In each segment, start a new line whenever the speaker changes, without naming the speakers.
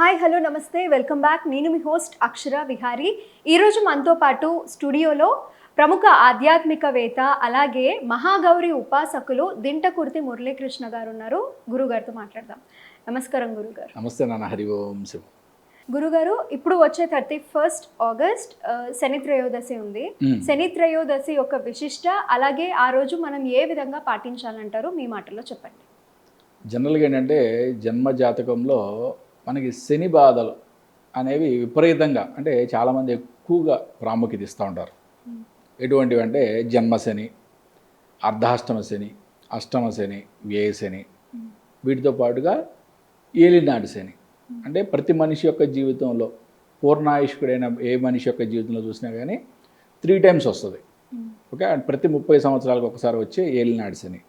Hi hello నమస్తే. Welcome back. నేను మీ హోస్ట్ అక్షర విహారీ. ఈరోజు మనతో పాటు స్టూడియోలో ప్రముఖ ఆధ్యాత్మికవేత్త అలాగే మహాగౌరి ఉపాసకులు దింటకుర్తి మురళీకృష్ణ గారు ఉన్నారు గురుగారితో మాట్లాడదాం. నమస్కారం గురుగారు.
నమస్తే నాన్న. హరి ఓం శివ.
గురుగారు ఇప్పుడు వచ్చే థర్టీ ఫస్ట్ ఆగస్ట్ శని త్రయోదశి ఉంది. శని త్రయోదశి యొక్క విశిష్ట అలాగే ఆ రోజు మనం ఏ విధంగా పాటించాలంటారు? మీ మాటల్లో చెప్పండి.
జనరల్గా ఏంటంటే జన్మ జాతకంలో మనకి శని బాధలు అనేవి విపరీతంగా అంటే చాలామంది ఎక్కువగా ప్రాముఖ్యత ఇస్తూ ఉంటారు. ఎటువంటివి అంటే జన్మశని అర్ధాష్టమ శని అష్టమ శని వ్యయ శని వీటితో పాటుగా ఏలినాటి శని. అంటే ప్రతి మనిషి యొక్క జీవితంలో పూర్ణాయుష్కుడైన ఏ మనిషి యొక్క జీవితంలో చూసినా కానీ త్రీ టైమ్స్ వస్తుంది. ఓకే? ప్రతి ముప్పై సంవత్సరాలకు ఒకసారి వచ్చే ఏలినాటి శని.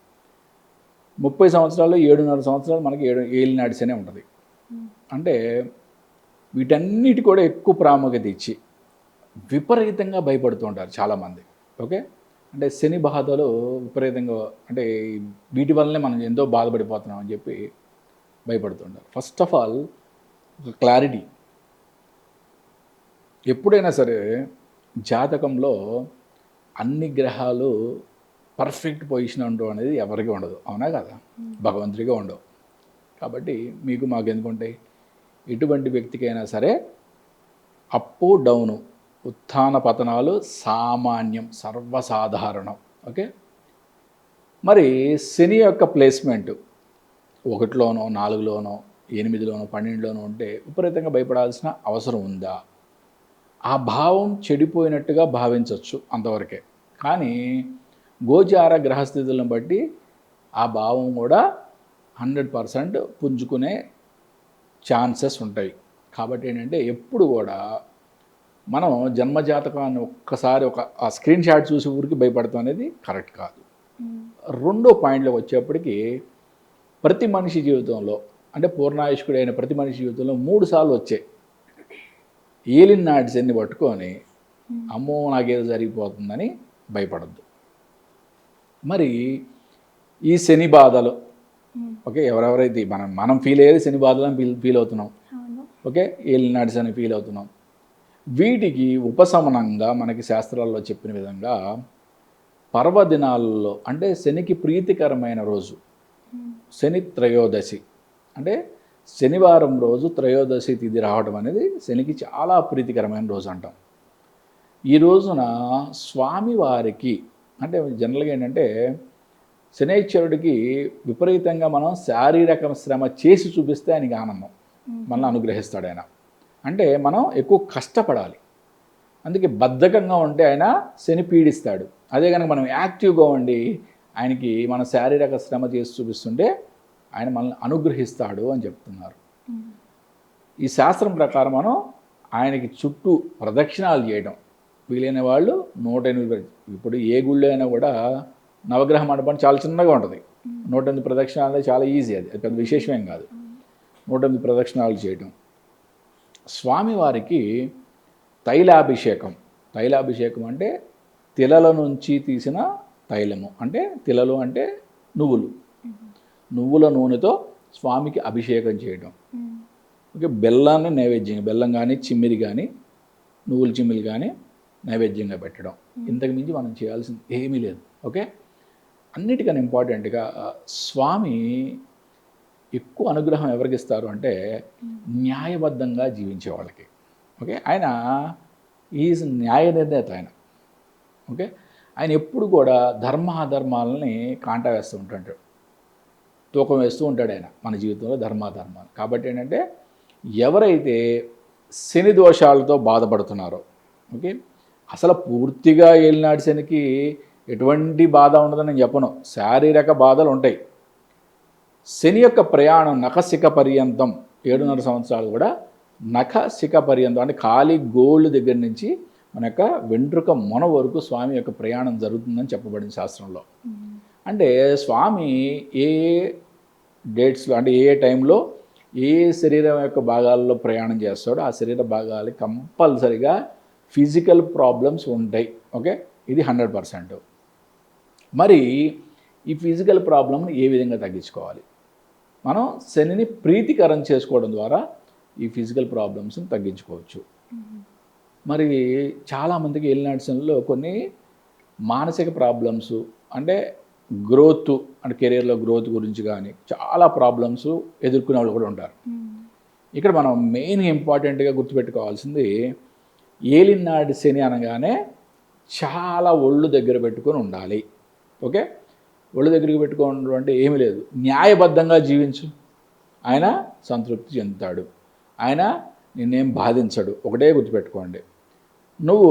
ముప్పై సంవత్సరాలు ఏడున్నర సంవత్సరాలు మనకి ఏడు ఏలినాటి శని ఉంటుంది. అంటే వీటన్నిటి కూడా ఎక్కువ ప్రాముఖ్యత ఇచ్చి విపరీతంగా భయపడుతూ ఉంటారు చాలామంది. ఓకే? అంటే శని బాధలు విపరీతంగా అంటే వీటి వల్లనే మనం ఎంతో బాధపడిపోతున్నాం అని చెప్పి భయపడుతుంటారు ఫస్ట్ ఆఫ్ ఆల్ ఒక క్లారిటీ ఎప్పుడైనా సరే జాతకంలో అన్ని గ్రహాలు పర్ఫెక్ట్ పొజిషన్ ఉండవు అనేది ఎవరికి ఉండదు. అవునా కదా? భగవంతుడిగా ఉండవు. కాబట్టి మీకు మాకు ఎందుకుంటాయి ఎటువంటి వ్యక్తికైనా సరే అప్పు డౌను ఉత్థాన పతనాలు సామాన్యం సర్వసాధారణం. ఓకే? మరి శని యొక్క ప్లేస్మెంట్ ఒకటిలోనో నాలుగులోనో ఎనిమిదిలోనో పన్నెండులోనో ఉంటే విపరీతంగా భయపడాల్సిన అవసరం ఉందా? ఆ భావం చెడిపోయినట్టుగా భావించవచ్చు అంతవరకే. కానీ గోచార గ్రహస్థితులను బట్టి ఆ భావం కూడా హండ్రెడ్ పర్సెంట్ పుంజుకునే ఛాన్సెస్ ఉంటాయి. కాబట్టి ఏంటంటే ఎప్పుడు కూడా మనం జన్మజాతకాన్ని ఒక్కసారి ఒక ఆ స్క్రీన్ షాట్ చూసి ఊరికి భయపడతాం అనేది కరెక్ట్ కాదు. రెండో పాయింట్లో వచ్చేప్పటికి ప్రతి మనిషి జీవితంలో అంటే పూర్ణాయుష్కుడైన ప్రతి మనిషి జీవితంలో మూడు సార్లు వచ్చాయి ఏలిన నాటి శని పట్టుకొని అమ్మో నాకేదో జరిగిపోతుందని భయపడద్దు. మరి ఈ శని బాధలు ఓకే ఎవరెవరైతే మనం మనం ఫీల్ అయ్యేది శని బాధలు అని ఫీల్ ఫీల్ అవుతున్నాం ఓకే ఏలిన నాటి శని ఫీల్ అవుతున్నాం. వీటికి ఉపశమనంగా మనకి శాస్త్రాల్లో చెప్పిన విధంగా పర్వదినాలలో అంటే శనికి ప్రీతికరమైన రోజు. శని త్రయోదశి. అంటే శనివారం రోజు త్రయోదశి తిథి రావడం అనేది శనికి చాలా ప్రీతికరమైన రోజు అంటాం. ఈ రోజున స్వామివారికి అంటే జనరల్గా ఏంటంటే శనైశ్వరుడికి విపరీతంగా మనం శారీరక శ్రమ చేసి చూపిస్తే ఆయనకి ఆనందం. మనల్ని అనుగ్రహిస్తాడు ఆయన. అంటే మనం ఎక్కువ కష్టపడాలి. అందుకే బద్ధకంగా ఉంటే ఆయన శని పీడిస్తాడు. అదే కనుక మనం యాక్టివ్గా ఉండి ఆయనకి మన శారీరక శ్రమ చేసి చూపిస్తుంటే ఆయన మనల్ని అనుగ్రహిస్తాడు అని చెప్తున్నారు. ఈ శాస్త్రం ప్రకారం మనం ఆయనకి చుట్టూ ప్రదక్షిణాలు చేయడం వీలైన వాళ్ళు నూట ఎనిమిది ఇప్పుడు ఏ గుళ్ళు అయినా కూడా నవగ్రహ మండపం చాలా చిన్నగా ఉంటుంది. నూట ఎనిమిది ప్రదక్షిణాలు అనేది చాలా ఈజీ అది. అది పెద్ద విశేషమేం కాదు. నూట ఎనిమిది ప్రదక్షిణాలు చేయటం. స్వామివారికి తైలాభిషేకం. తైలాభిషేకం అంటే తిలల నుంచి తీసిన తైలము. అంటే తిలలు అంటే నువ్వులు. నువ్వుల నూనెతో స్వామికి అభిషేకం చేయడం ఓకే బెల్లాన్ని నైవేద్యంగా బెల్లం కానీ చిమ్మిరి కానీ నువ్వుల చిమ్మిరి కానీ నైవేద్యంగా పెట్టడం. ఇంతకుమించి మనం చేయాల్సింది ఏమీ లేదు. ఓకే? అన్నిటికన్నా ఇంపార్టెంట్గా స్వామి ఎక్కువ అనుగ్రహం ఎవరికి ఇస్తారు అంటే న్యాయబద్ధంగా జీవించే వాళ్ళకి ఓకే? ఆయన ఈజ్ న్యాయ నిర్ణేత ఆయన. ఓకే? ఆయన ఎప్పుడు కూడా ధర్మాధర్మాలని కాంటా వేస్తూ ఉంటాడు. తూకం వేస్తూ ఉంటాడు ఆయన మన జీవితంలో ధర్మాధర్మాలు. కాబట్టి ఏంటంటే ఎవరైతే శని దోషాలతో బాధపడుతున్నారో ఓకే? అసలు పూర్తిగా ఏలినాటి శనికి ఎటువంటి బాధ ఉండదని నేను చెప్పను. శారీరక బాధలు ఉంటాయి. శని యొక్క ప్రయాణం నఖశిఖ పర్యంతం ఏడున్నర సంవత్సరాలు కూడా నఖశిఖ పర్యంతం అంటే ఖాళీ గోల్డ్ దగ్గర నుంచి మన యొక్క వెంట్రుక మొన వరకు స్వామి యొక్క ప్రయాణం జరుగుతుందని చెప్పబడింది శాస్త్రంలో. అంటే స్వామి ఏ డేట్స్లో అంటే ఏ టైంలో ఏ శరీరం యొక్క భాగాల్లో ప్రయాణం చేస్తాడో ఆ శరీర భాగాలకి కంపల్సరిగా ఫిజికల్ ప్రాబ్లమ్స్ ఉంటాయి. ఓకే? ఇది హండ్రెడ్ పర్సెంట్. మరి ఈ ఫిజికల్ ప్రాబ్లమ్ని ఏ విధంగా తగ్గించుకోవాలి? మనం శనిని ప్రీతికరం చేసుకోవడం ద్వారా ఈ ఫిజికల్ ప్రాబ్లమ్స్ని తగ్గించుకోవచ్చు. మరి చాలామందికి ఏలినాడ్సన్లో కొన్ని మానసిక ప్రాబ్లమ్స్ అంటే గ్రోత్ అంటే కెరీర్లో గ్రోత్ గురించి కానీ చాలా ప్రాబ్లమ్స్ ఎదుర్కొనే వాళ్ళు కూడా ఉంటారు. ఇక్కడ మనం మెయిన్ ఇంపార్టెంట్గా గుర్తుపెట్టుకోవాల్సింది ఏలినాడి శని అనగానే చాలా ఒళ్ళు దగ్గర పెట్టుకొని ఉండాలి. ఓకే? ఒళ్ళు దగ్గరికి పెట్టుకోవడం అంటే ఏమీ లేదు. న్యాయబద్ధంగా జీవించు. ఆయన సంతృప్తి చెందుతాడు. ఆయన నిన్నేం బాధించడు. ఒకటే గుర్తుపెట్టుకోండి. నువ్వు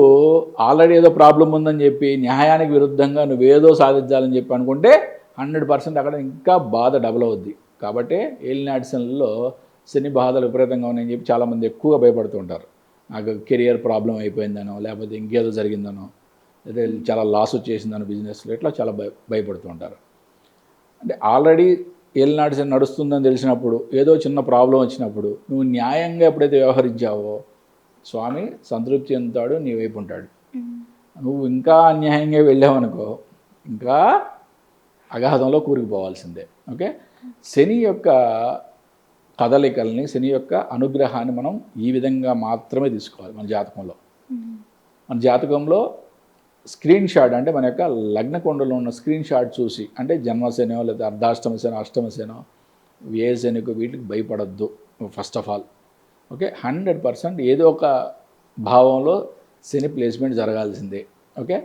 ఆల్రెడీ ఏదో ప్రాబ్లం ఉందని చెప్పి న్యాయానికి విరుద్ధంగా నువ్వేదో సాధించాలని చెప్పి అనుకుంటే హండ్రెడ్ పర్సెంట్ అక్కడ ఇంకా బాధ డబుల్ అవుద్ది. కాబట్టి ఏలినాడిసన్లో శని బాధలు విపరీతంగా ఉన్నాయని చెప్పి చాలామంది ఎక్కువగా భయపడుతూ ఉంటారు. నాకు కెరియర్ ప్రాబ్లం అయిపోయిందనో లేకపోతే ఇంకేదో జరిగిందనో. లేదా చాలా లాస్ వచ్చేసిందనో బిజినెస్లో ఇట్లా చాలా భయ భయపడుతూ ఉంటారు. అంటే ఆల్రెడీ ఏలినాటి నడుస్తుందని తెలిసినప్పుడు ఏదో చిన్న ప్రాబ్లం వచ్చినప్పుడు నువ్వు న్యాయంగా ఎప్పుడైతే వ్యవహరించావో స్వామి సంతృప్తి చెందుతాడు నీ వైపు ఉంటాడు. నువ్వు ఇంకా అన్యాయంగా వెళ్ళావనుకో ఇంకా అగాధంలో కూరుకుపోవాల్సిందే. ఓకే? శని యొక్క కదలికల్ని శని యొక్క అనుగ్రహాన్ని మనం ఈ విధంగా మాత్రమే తీసుకోవాలి మన జాతకంలో. మన జాతకంలో స్క్రీన్ షాట్ అంటే మన యొక్క లగ్న కొండలో ఉన్న స్క్రీన్ షాట్ చూసి అంటే జన్మశనో లేదా అర్ధాష్టమ శనో అష్టమ శనో ఏ శనికో వీటికి భయపడద్దు first of all okay hundred percent ఏదో ఒక భావంలో శని ప్లేస్మెంట్ జరగాల్సిందే. ఓకే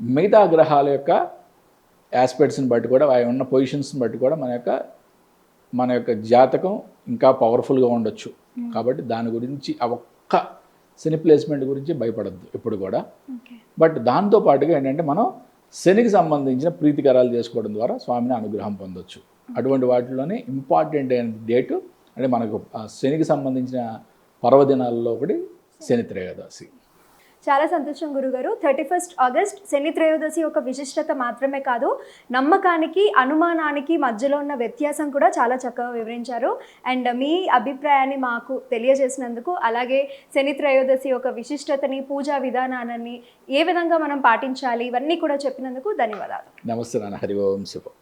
మిగతా గ్రహాల యొక్క ఆస్పెక్ట్స్ని బట్టి కూడా అవి ఉన్న పొజిషన్స్ని బట్టి కూడా మన యొక్క మన యొక్క జాతకం ఇంకా పవర్ఫుల్గా ఉండొచ్చు. కాబట్టి దాని గురించి ఆ ఒక్క శని ప్లేస్మెంట్ గురించి భయపడద్దు ఎప్పుడు కూడా. బట్ దాంతో పాటుగా ఏంటంటే మనం శనికి సంబంధించిన ప్రీతికరాలు చేసుకోవడం ద్వారా స్వామిని అనుగ్రహం పొందొచ్చు. అటువంటి వాటిలోనే ఇంపార్టెంట్ అయిన డేటు అంటే మనకు శనికి సంబంధించిన పర్వదినాల్లో ఒకటి శని త్రయోదశి.
చాలా సంతోషం గురుగారు. థర్టీ ఫస్ట్ ఆగస్ట్ శని త్రయోదశి ఒక విశిష్టత మాత్రమే కాదు నమ్మకానికి అనుమానానికి మధ్యలో ఉన్న వ్యత్యాసం కూడా చాలా చక్కగా వివరించారు. అండ్ మీ అభిప్రాయాన్ని మాకు తెలియజేసినందుకు అలాగే శని త్రయోదశి ఒక విశిష్టతని పూజా విధానాన్ని ఏ విధంగా మనం పాటించాలి ఇవన్నీ కూడా చెప్పినందుకు ధన్యవాదాలు.
నమస్తే నాన్న. హరి ఓం శుభం.